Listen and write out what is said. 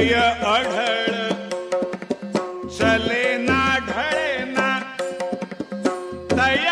हृदय अढळ चले ना ढळे ना